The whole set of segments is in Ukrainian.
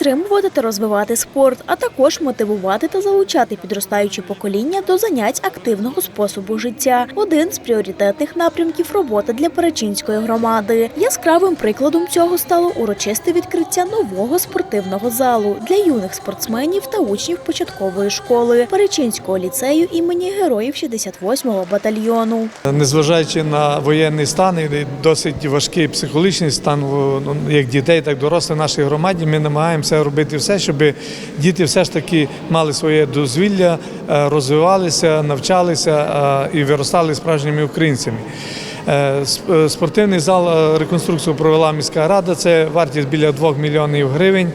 підтримувати та розвивати спорт, а також мотивувати та залучати підростаючі покоління до занять активного способу життя. Один з пріоритетних напрямків роботи для Перечинської громади. Яскравим прикладом цього стало урочисте відкриття нового спортивного залу для юних спортсменів та учнів початкової школи Перечинського ліцею імені героїв 68-го батальйону. Незважаючи на воєнний стан і досить важкий психологічний стан ну, як дітей, так дорослих нашій громаді, ми намагаємося робити все, щоб діти все ж таки мали своє дозвілля, е, розвивалися, навчалися е, і виростали справжніми українцями. Е, сп- Спортивний зал реконструкцію провела міська рада. Це вартість біля 2 мільйонів гривень.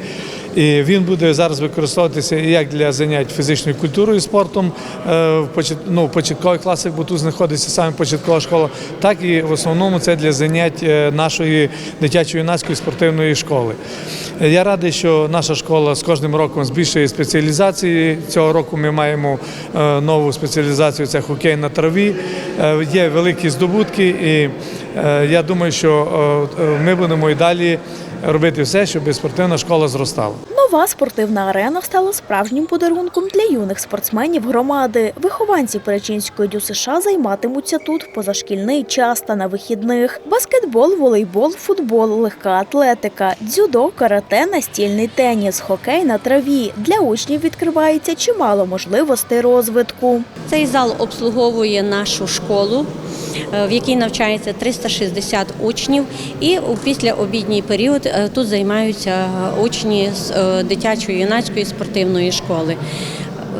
І він буде зараз використовуватися як для занять фізичною культурою і спортом е, в ну, початкових класах, бо тут знаходиться саме початкова школа, так і в основному це для занять е, нашої дитячо-юнацької спортивної школи. Я радий, що наша школа з кожним роком збільшує спеціалізації. Цього року ми маємо е, нову спеціалізацію це хокей на траві. Є великі здобутки, і я думаю, що е, е, ми будемо і далі робити все, щоб спортивна школа зростала. Нова спортивна арена стала справжнім подарунком для юних спортсменів громади. Вихованці Перечинської ДЮСШ займатимуться тут в позашкільний час та на вихідних. Баскетбол, волейбол, футбол, легка атлетика, дзюдо, карате, настільний теніс, хокей на траві. Для учнів відкривається чимало можливостей розвитку. Цей зал обслуговує нашу школу, е, в якій навчається 360 учнів, і у післяобідній період е, тут займаються е, учні з е, дитячої юнацької спортивної школи.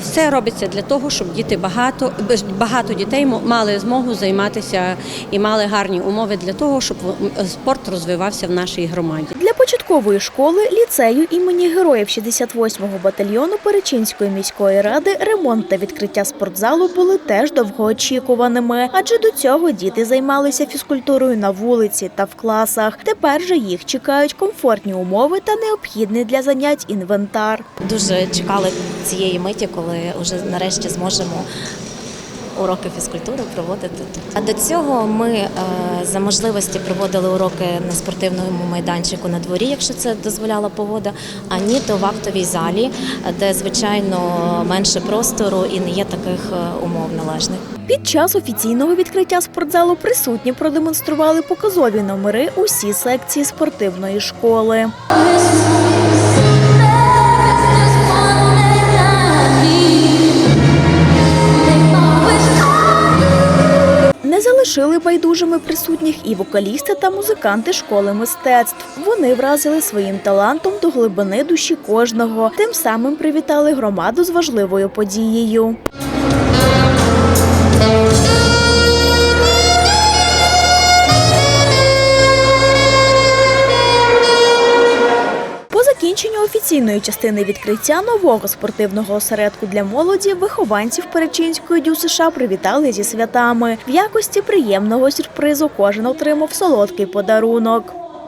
Все робиться для того, щоб діти багато багато дітей мали змогу займатися і мали гарні умови для того, щоб спорт розвивався в нашій громаді. Початкової школи ліцею імені героїв 68-го батальйону Перечинської міської ради ремонт та відкриття спортзалу були теж довгоочікуваними, адже до цього діти займалися фізкультурою на вулиці та в класах. Тепер же їх чекають комфортні умови та необхідний для занять інвентар. Дуже чекали цієї миті, коли вже нарешті зможемо уроки фізкультури проводити тут. А до цього ми е, за можливості проводили уроки на спортивному майданчику на дворі, якщо це дозволяла погода, а ні, то в актовій залі, де звичайно менше простору і не є таких е, умов належних. Під час офіційного відкриття спортзалу присутні продемонстрували показові номери усі секції спортивної школи. Не залишили байдужими присутніх і вокалісти та музиканти школи мистецтв. Вони вразили своїм талантом до глибини душі кожного, тим самим привітали громаду з важливою подією. Закінченню офіційної частини відкриття нового спортивного осередку для молоді вихованців Перечинської дю США привітали зі святами. В якості приємного сюрпризу кожен отримав солодкий подарунок.